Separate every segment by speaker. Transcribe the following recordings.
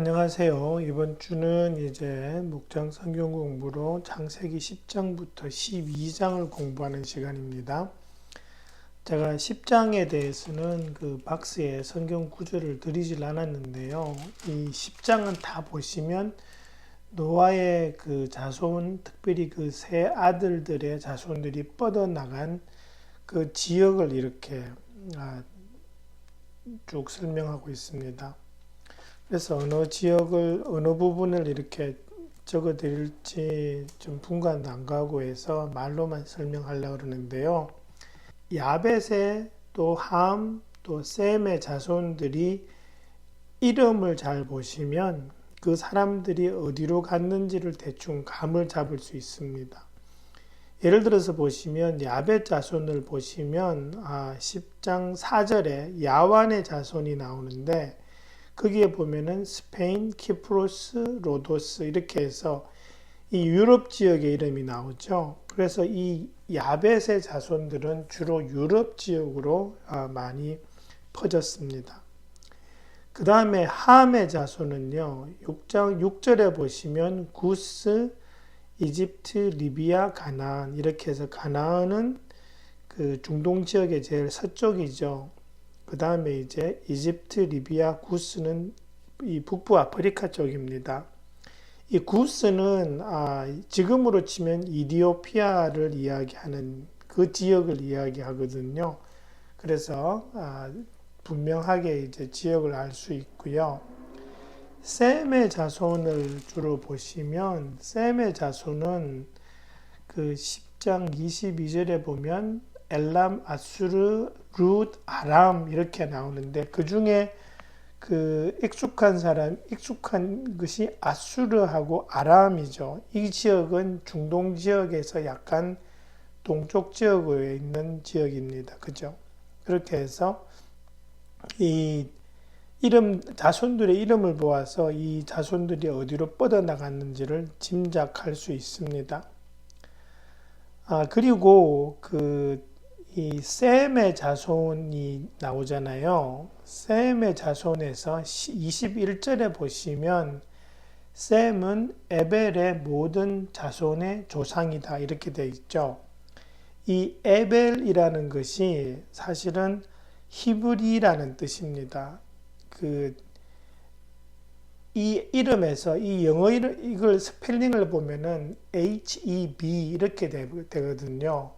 Speaker 1: 안녕하세요. 이번 주는 이제 목장 성경 공부로 창세기 10장부터 12장을 공부하는 시간입니다. 제가 10장에 대해서는 그 박스에 성경 구절을 드리질 않았는데요. 이 10장은 다 보시면 노아의 그 자손, 특별히 그 세 아들들의 자손들이 뻗어나간 그 지역을 이렇게 아, 쭉 설명하고 있습니다. 그래서 어느 지역을 어느 부분을 이렇게 적어 드릴지 좀 분간도 안 가고 해서 말로만 설명하려고 그러는데요. 야벳의 또 함, 또 셈의 자손들이 이름을 잘 보시면 그 사람들이 어디로 갔는지를 대충 감을 잡을 수 있습니다. 예를 들어서 보시면 야벳 자손을 보시면 아, 10장 4절에 야완의 자손이 나오는데 거기에 보면은 스페인, 키프로스, 로도스 이렇게 해서 이 유럽 지역의 이름이 나오죠. 그래서 이 야벳의 자손들은 주로 유럽 지역으로 아, 많이 퍼졌습니다. 그 다음에 함의 자손은요, 6장 6절에 보시면 구스, 이집트, 리비아, 가나안 이렇게 해서 가나안은 그 중동 지역의 제일 서쪽이죠. 그 다음에 이제 이집트, 리비아, 구스는 이 북부 아프리카 쪽입니다. 이 구스는 아, 지금으로 치면 이디오피아를 이야기하는 그 지역을 이야기하거든요. 그래서 아, 분명하게 이제 지역을 알 수 있고요. 셈의 자손을 주로 보시면 셈의 자손은 그 10장 22절에 보면 엘람, 아수르, 룻, 아람 이렇게 나오는데 그 중에 그 익숙한 사람, 익숙한 것이 아수르하고 아람이죠. 이 지역은 중동 지역에서 약간 동쪽 지역에 있는 지역입니다. 그죠? 그렇게 해서 이 이름 자손들의 이름을 보아서 이 자손들이 어디로 뻗어나갔는지를 짐작할 수 있습니다. 아 그리고 그 이 셈의 자손이 나오잖아요. 셈의 자손에서 21절에 보시면 셈은 에벨의 모든 자손의 조상이다 이렇게 되어 있죠. 이 에벨이라는 것이 사실은 히브리라는 뜻입니다. 그 이 이름에서 이 영어 이걸 스펠링을 보면은 H E B 이렇게 되거든요.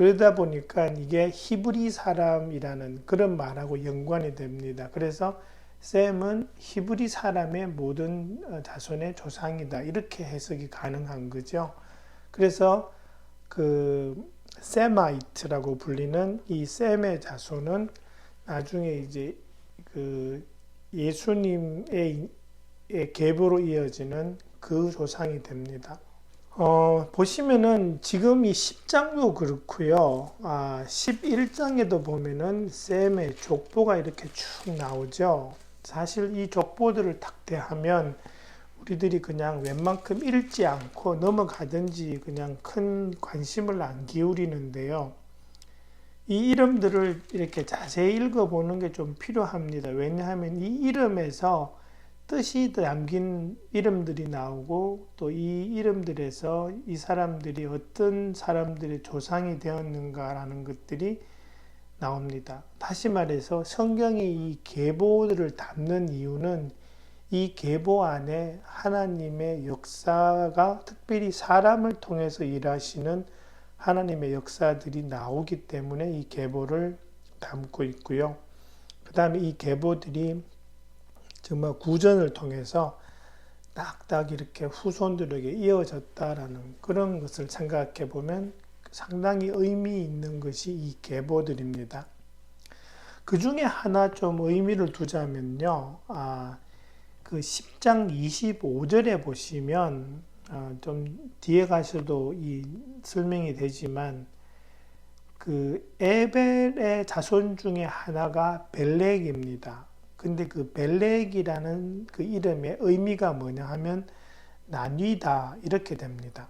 Speaker 1: 그러다 보니까 이게 히브리 사람이라는 그런 말하고 연관이 됩니다. 그래서 셈은 히브리 사람의 모든 어, 자손의 조상이다. 이렇게 해석이 가능한 거죠. 그래서 그 세마이트라고 불리는 이 셈의 자손은 나중에 이제 그 예수님의 계보로 이어지는 그 조상이 됩니다. 어, 보시면은 지금 이 10장도 그렇고요. 아, 11장에도 보면은 셈의 족보가 이렇게 쭉 나오죠. 사실 이 족보들을 탁대하면 우리들이 그냥 웬만큼 읽지 않고 넘어가든지 그냥 큰 관심을 안 기울이는데요. 이 이름들을 이렇게 자세히 읽어보는 게 좀 필요합니다. 왜냐하면 이 이름에서 뜻이 담긴 이름들이 나오고 또 이 이름들에서 이 사람들이 어떤 사람들의 조상이 되었는가라는 것들이 나옵니다. 다시 말해서 성경이 이 계보들을 담는 이유는 이 계보 안에 하나님의 역사가 특별히 사람을 통해서 일하시는 하나님의 역사들이 나오기 때문에 이 계보를 담고 있고요. 그 다음에 이 계보들이 정말 구전을 통해서 딱딱 이렇게 후손들에게 이어졌다라는 그런 것을 생각해 보면 상당히 의미 있는 것이 이 계보들입니다. 그 중에 하나 좀 의미를 두자면요. 아, 그 10장 25절에 보시면 아, 좀 뒤에 가셔도 이 설명이 되지만 그 에벨의 자손 중에 하나가 벨렉입니다. 근데 그 벨렉이라는 그 이름의 의미가 뭐냐 하면 나뉘다 이렇게 됩니다.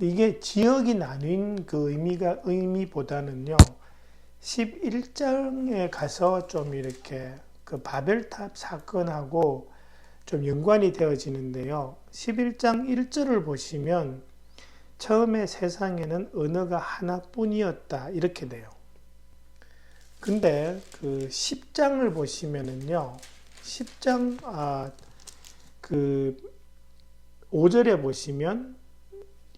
Speaker 1: 이게 지역이 나뉜 그 의미가 의미보다는요. 11장에 가서 좀 이렇게 그 바벨탑 사건하고 좀 연관이 되어지는데요. 11장 1절을 보시면 처음에 세상에는 언어가 하나뿐이었다 이렇게 돼요. 근데 그 10장을 보시면은요. 10장 아, 그 5절에 보시면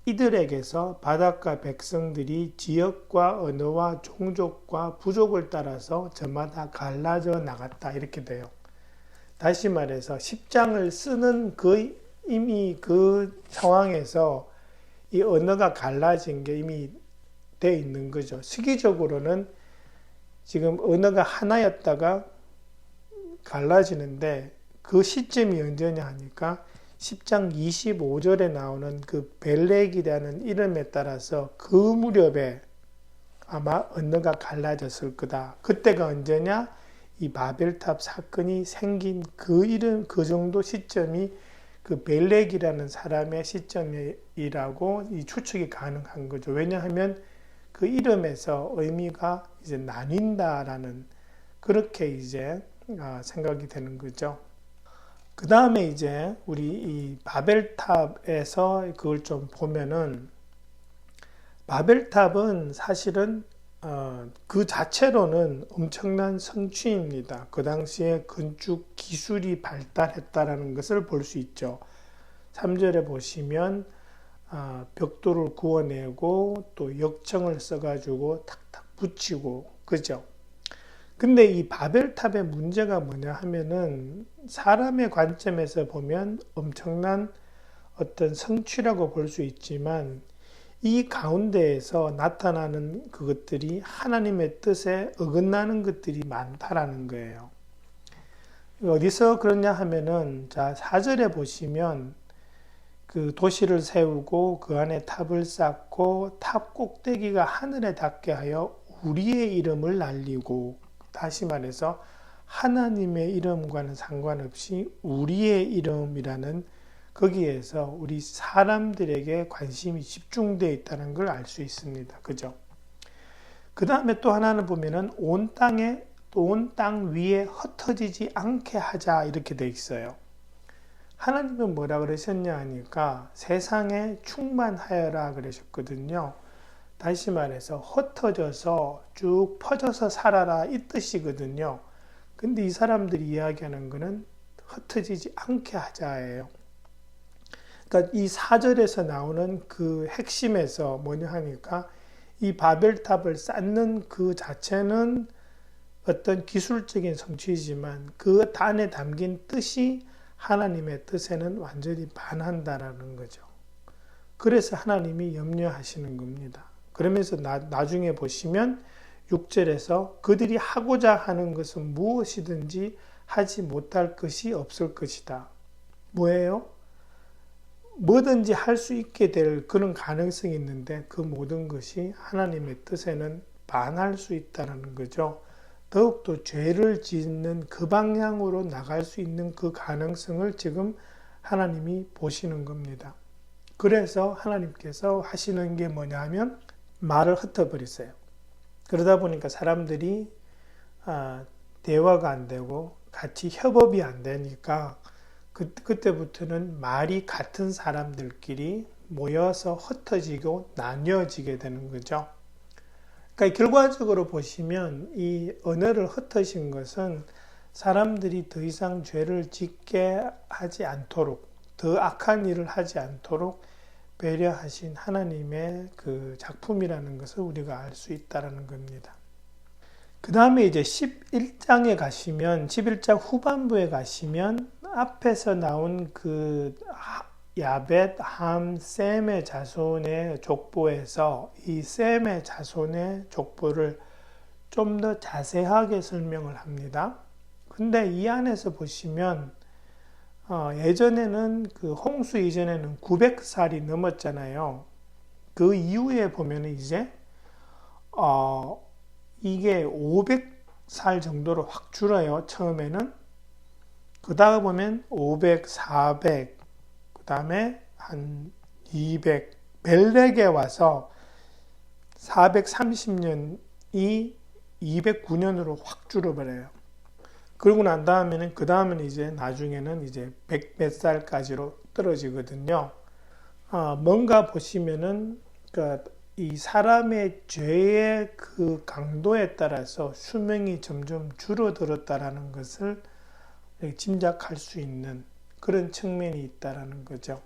Speaker 1: 이들에게서 바닷가 백성들이 지역과 언어와 종족과 부족을 따라서 저마다 갈라져 나갔다 이렇게 돼요. 다시 말해서 10장을 쓰는 그 이미 그 상황에서 이 언어가 갈라진 게 이미 돼 있는 거죠. 시기적으로는 지금 언어가 하나였다가 갈라지는데 그 시점이 언제냐 하니까 10장 25절에 나오는 그 벨렉이라는 이름에 따라서 그 무렵에 아마 언어가 갈라졌을 거다. 그때가 언제냐? 이 바벨탑 사건이 생긴 그 이름, 그 정도 시점이 그 벨렉이라는 사람의 시점이라고 이 추측이 가능한 거죠. 왜냐하면 그 이름에서 의미가 이제 나뉜다라는 그렇게 이제 아, 생각이 되는 거죠. 그 다음에 이제 우리 이 바벨탑에서 그걸 좀 보면은 바벨탑은 사실은 어, 그 자체로는 엄청난 성취입니다. 그 당시에 건축 기술이 발달했다라는 것을 볼 수 있죠. 3절에 보시면 어, 벽돌을 구워내고 또 역청을 써가지고 탁탁 붙이고 그죠. 근데 이 바벨탑의 문제가 뭐냐 하면은 사람의 관점에서 보면 엄청난 어떤 성취라고 볼 수 있지만 이 가운데에서 나타나는 그것들이 하나님의 뜻에 어긋나는 것들이 많다라는 거예요. 어디서 그러냐 하면은 자, 4절에 보시면 그 도시를 세우고 그 안에 탑을 쌓고 탑 꼭대기가 하늘에 닿게 하여 우리의 이름을 날리고 다시 말해서 하나님의 이름과는 상관없이 우리의 이름이라는 거기에서 우리 사람들에게 관심이 집중되어 있다는 걸 알 수 있습니다. 그죠? 그 다음에 또 하나는 보면은 온 땅에 온 땅 위에 흩어지지 않게 하자 이렇게 돼 있어요. 하나님은 뭐라 그러셨냐 하니까 세상에 충만하여라 그러셨거든요. 다시 말해서 흩어져서 쭉 퍼져서 살아라 이 뜻이거든요. 근데 이 사람들이 이야기하는 것은 흩어지지 않게 하자예요. 그러니까 이 4절에서 나오는 그 핵심에서 뭐냐 하니까 이 바벨탑을 쌓는 그 자체는 어떤 기술적인 성취이지만 그 안에 담긴 뜻이 하나님의 뜻에는 완전히 반한다라는 거죠. 그래서 하나님이 염려하시는 겁니다. 그러면서 나, 나중에 보시면 6절에서 그들이 하고자 하는 것은 무엇이든지 하지 못할 것이 없을 것이다. 뭐예요? 뭐든지 할 수 있게 될 그런 가능성이 있는데 그 모든 것이 하나님의 뜻에는 반할 수 있다는 거죠. 더욱더 죄를 짓는 그 방향으로 나갈 수 있는 그 가능성을 지금 하나님이 보시는 겁니다. 그래서 하나님께서 하시는 게 뭐냐 하면 말을 흩어버리세요. 그러다 보니까 사람들이 아, 대화가 안 되고 같이 협업이 안 되니까 그, 그때부터는 말이 같은 사람들끼리 모여서 흩어지고 나뉘어지게 되는 거죠. 그러니까 결과적으로 보시면 이 언어를 흩어진 것은 사람들이 더 이상 죄를 짓게 하지 않도록 더 악한 일을 하지 않도록 배려하신 하나님의 그 작품이라는 것을 우리가 알 수 있다는 겁니다. 그 다음에 이제 11장에 가시면, 11장 후반부에 가시면, 앞에서 나온 그 야벳, 함, 셈의 자손의 족보에서 이 셈의 자손의 족보를 좀 더 자세하게 설명을 합니다. 근데 이 안에서 보시면 어, 예전에는 그 홍수 이전에는 900살이 넘었잖아요. 그 이후에 보면 이제 어, 이게 500살 정도로 확 줄어요. 처음에는 그 다음 보면 500, 400, 그 다음에 한 200, 벨렉에 와서 430년이 209년으로 확 줄어버려요. 그러고 난 다음에는 그 다음에는 이제 나중에는 이제 백몇 살까지로 떨어지거든요. 아, 뭔가 보시면은 그러니까 이 사람의 죄의 그 강도에 따라서 수명이 점점 줄어들었다라는 것을 짐작할 수 있는 그런 측면이 있다라는 거죠.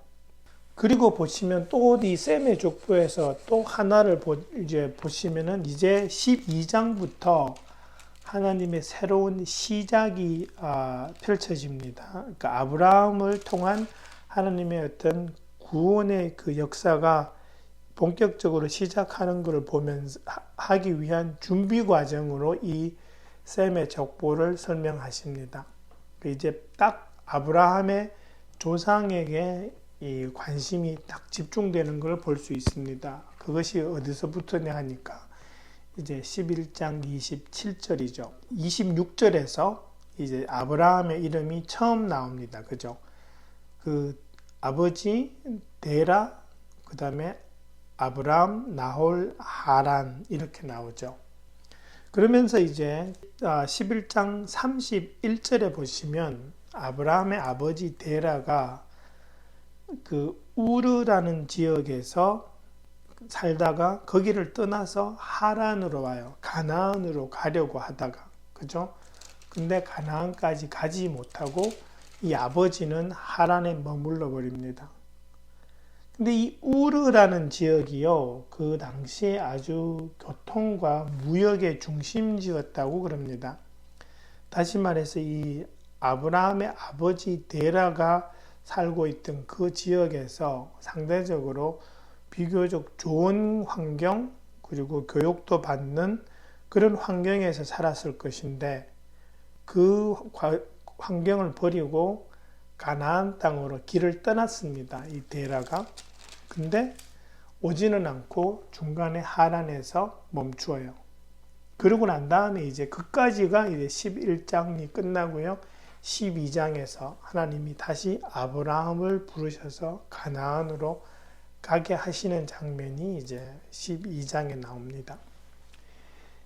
Speaker 1: 그리고 보시면 또 이 셈의 족보에서 또 하나를 보, 이제 보시면은 이제 12장부터 하나님의 새로운 시작이 아, 펼쳐집니다. 그러니까 아브라함을 통한 하나님의 어떤 구원의 그 역사가 본격적으로 시작하는 것을 보면서 하기 위한 준비 과정으로 이 셈의 족보를 설명하십니다. 그 이제 딱 아브라함의 조상에게 이 관심이 딱 집중되는 걸 볼 수 있습니다. 그것이 어디서부터냐 하니까 이제 11장 27절이죠. 26절에서 이제 아브라함의 이름이 처음 나옵니다. 그죠? 그 아버지 데라 그 다음에 아브람, 나홀, 하란 이렇게 나오죠. 그러면서 이제 11장 아, 31절에 보시면 아브라함의 아버지 데라가 그 우르라는 지역에서 살다가 거기를 떠나서 하란으로 와요. 가나안으로 가려고 하다가 그죠? 근데 가나안까지 가지 못하고 이 아버지는 하란에 머물러 버립니다. 근데 이 우르라는 지역이요, 그 당시에 아주 교통과 무역의 중심지였다고 그럽니다. 다시 말해서 이 아브라함의 아버지 데라가 살고 있던 그 지역에서 상대적으로 비교적 좋은 환경, 그리고 교육도 받는 그런 환경에서 살았을 것인데 그 환경을 버리고 가나안 땅으로 길을 떠났습니다. 이 데라가. 근데 오지는 않고 중간에 하란에서 멈추어요. 그러고 난 다음에 이제 그까지가 이제 11장이 끝나고요. 12장에서 하나님이 다시 아브라함을 부르셔서 가나안으로 가게 하시는 장면이 이제 12장에 나옵니다.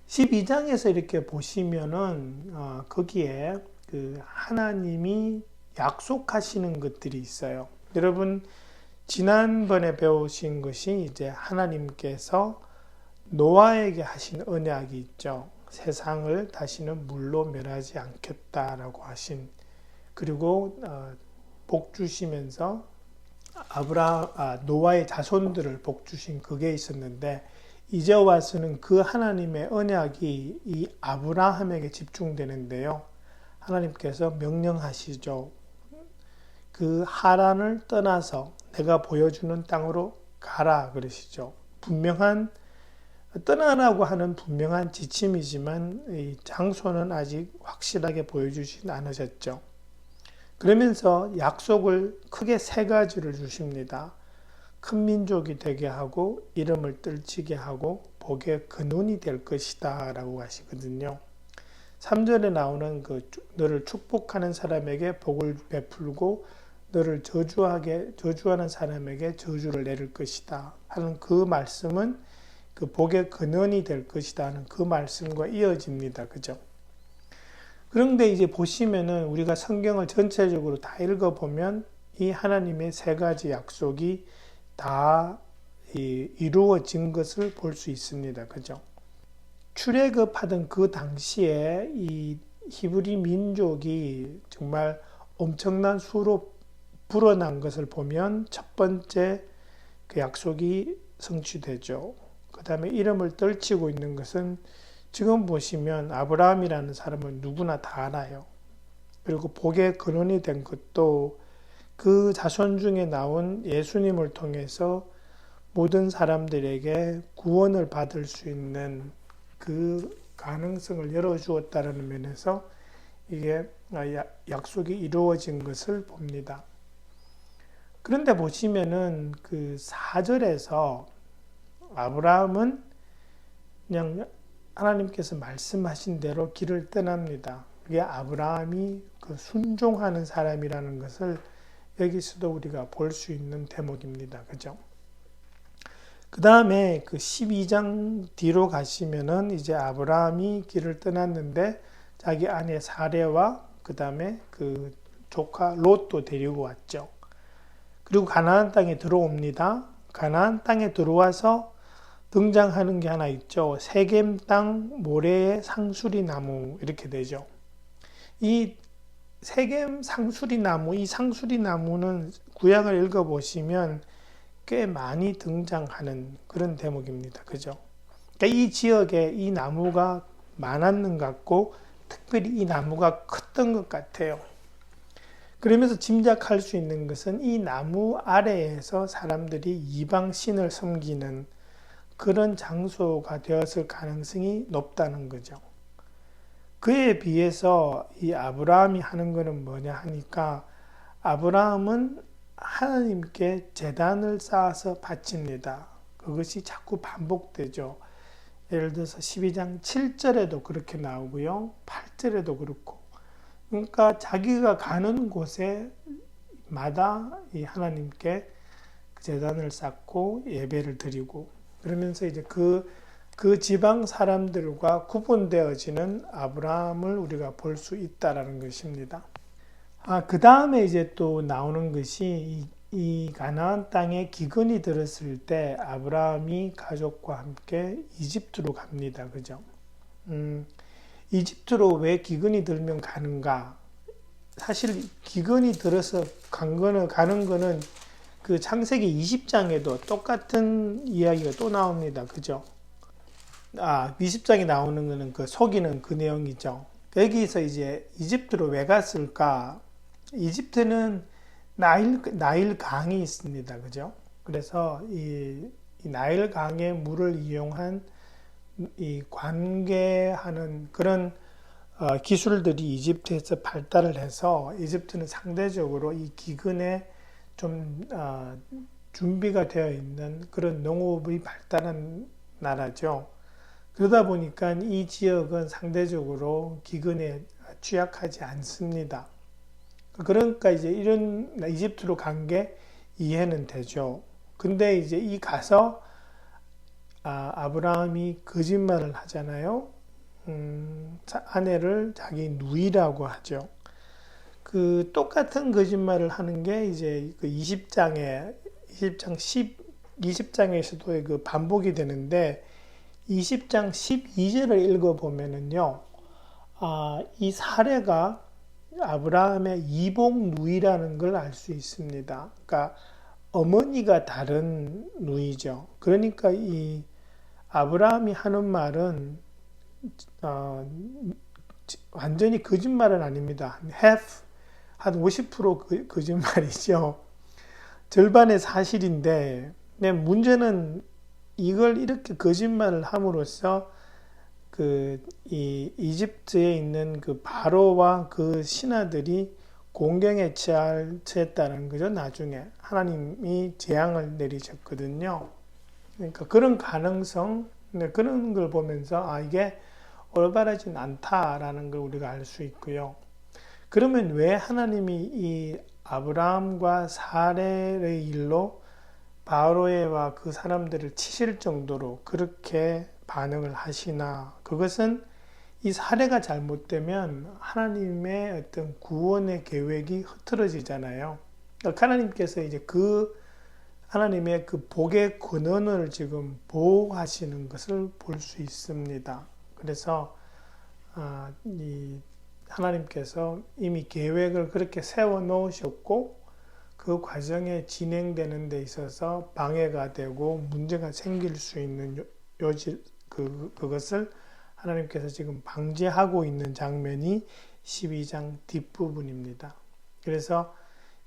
Speaker 1: 12장에서 이렇게 보시면은 어, 거기에 그 하나님이 약속하시는 것들이 있어요. 여러분 지난번에 배우신 것이 이제 하나님께서 노아에게 하신 언약이 있죠. 세상을 다시는 물로 멸하지 않겠다라고 하신 그리고 어, 복 주시면서 아브라 아, 노아의 자손들을 복 주신 그게 있었는데 이제 와서는 그 하나님의 언약이 이 아브라함에게 집중되는데요. 하나님께서 명령하시죠. 그 하란을 떠나서 내가 보여주는 땅으로 가라 그러시죠. 분명한 떠나라고 하는 분명한 지침이지만 이 장소는 아직 확실하게 보여주진 않으셨죠. 그러면서 약속을 크게 세 가지를 주십니다. 큰 민족이 되게 하고 이름을 떨치게 하고 복의 근원이 될 것이다 라고 하시거든요. 3절에 나오는 그 너를 축복하는 사람에게 복을 베풀고 너를 저주하게 저주하는 사람에게 저주를 내릴 것이다 하는 그 말씀은 그 복의 근원이 될 것이다 하는 그 말씀과 이어집니다. 그죠? 그런데 이제 보시면은 우리가 성경을 전체적으로 다 읽어보면 이 하나님의 세 가지 약속이 다 이루어진 것을 볼 수 있습니다. 그죠? 출애굽하던 그 당시에 이 히브리 민족이 정말 엄청난 수로 불어난 것을 보면 첫 번째 그 약속이 성취되죠. 그 다음에 이름을 떨치고 있는 것은 지금 보시면 아브라함이라는 사람은 누구나 다 알아요. 그리고 복의 근원이 된 것도 그 자손 중에 나온 예수님을 통해서 모든 사람들에게 구원을 받을 수 있는 그 가능성을 열어주었다는 면에서 이게 약속이 이루어진 것을 봅니다. 그런데 보시면은 그 4절에서 아브라함은 그냥 하나님께서 말씀하신 대로 길을 떠납니다. 그게 아브라함이 그 순종하는 사람이라는 것을 여기서도 우리가 볼 수 있는 대목입니다. 그죠? 그 다음에 그 12장 뒤로 가시면은 이제 아브라함이 길을 떠났는데 자기 아내 사례와 그 다음에 그 조카 롯도 데리고 왔죠. 그리고 가나안 땅에 들어옵니다. 가나안 땅에 들어와서 등장하는 게 하나 있죠. 세겜 땅 모래의 상수리 나무 이렇게 되죠. 이 세겜 상수리 나무, 이 상수리 나무는 구약을 읽어보시면 꽤 많이 등장하는 그런 대목입니다. 그죠? 그러니까 이 지역에 이 나무가 많았는 것 같고, 특별히 이 나무가 컸던 것 같아요. 그러면서 짐작할 수 있는 것은 이 나무 아래에서 사람들이 이방 신을 섬기는 그런 장소가 되었을 가능성이 높다는 거죠. 그에 비해서 이 아브라함이 하는 것은 뭐냐 하니까 아브라함은 하나님께 재단을 쌓아서 바칩니다. 그것이 자꾸 반복되죠. 예를 들어서 12장 7절에도 그렇게 나오고요. 8절에도 그렇고. 그러니까 자기가 가는 곳에 마다 이 하나님께 재단을 쌓고 예배를 드리고 그러면서 이제 그, 그 지방 사람들과 구분되어지는 아브라함을 우리가 볼 수 있다라는 것입니다. 아, 그 다음에 이제 또 나오는 것이 이, 이 가나안 땅에 기근이 들었을 때 아브라함이 가족과 함께 이집트로 갑니다. 그죠? 음, 이집트로 왜 기근이 들면 가는가? 사실 기근이 들어서 간 거는 가는 거는 그 창세기 20장에도 똑같은 이야기가 또 나옵니다. 그죠? 아, 20장에 나오는 거는 그 속이는 그 내용이죠. 여기서 이제 이집트로 왜 갔을까? 이집트는 나일, 나일 강이 있습니다. 그죠? 그래서 이, 이 나일 강의 물을 이용한 이 관계하는 그런 어, 기술들이 이집트에서 발달을 해서 이집트는 상대적으로 이 기근에 좀 어, 준비가 되어 있는 그런 농업이 발달한 나라죠. 그러다 보니까 이 지역은 상대적으로 기근에 취약하지 않습니다. 그러니까 이제 이런 이집트로 간 게 이해는 되죠. 근데 이제 이 가서 아, 아브라함이 거짓말을 하잖아요. 음, 아내를 자기 누이라고 하죠. 그 똑같은 거짓말을 하는 게 이제 그 20장에 20장 10 20장에서도 그 반복이 되는데 20장 12절을 읽어 보면은요. 아, 이 사례가 아브라함의 이복 누이라는 걸 알 수 있습니다. 그러니까 어머니가 다른 누이죠. 그러니까 이 아브라함이 하는 말은 어, 완전히 거짓말은 아닙니다. half 한 50% 거짓말이죠. 절반의 사실인데 네, 문제는 이걸 이렇게 거짓말을 함으로써 그 이 이집트에 있는 그 바로와 그 신하들이 공경에 처할, 처했다는 거죠. 나중에 하나님이 재앙을 내리셨거든요. 그러니까 그런 가능성, 네, 그런 걸 보면서 아 이게 올바르진 않다라는 걸 우리가 알 수 있고요. 그러면 왜 하나님이 이 아브라함과 사례의 일로 바로에와 그 사람들을 치실 정도로 그렇게 반응을 하시나? 그것은 이 사례가 잘못되면 하나님의 어떤 구원의 계획이 흐트러지잖아요. 그러니까 하나님께서 이제 그 하나님의 그 복의 근원을 지금 보호하시는 것을 볼 수 있습니다. 그래서 아, 이 하나님께서 이미 계획을 그렇게 세워 놓으셨고 그 과정에 진행되는 데 있어서 방해가 되고 문제가 생길 수 있는 요지 그 그것을 하나님께서 지금 방지하고 있는 장면이 12장 뒷부분입니다. 그래서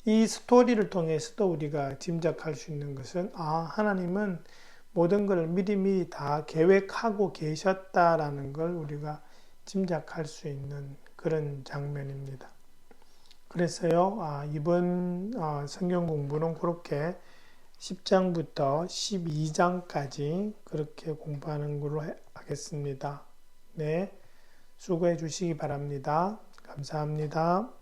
Speaker 1: 이 스토리를 통해서도 우리가 짐작할 수 있는 것은 아 하나님은 모든 것을 미리미리 다 계획하고 계셨다라는 걸 우리가 짐작할 수 있는 그런 장면입니다. 그래서요, 아, 이번 어, 성경 공부는 그렇게 10장부터 12장까지 그렇게 공부하는 걸로 하겠습니다. 네, 수고해 주시기 바랍니다. 감사합니다.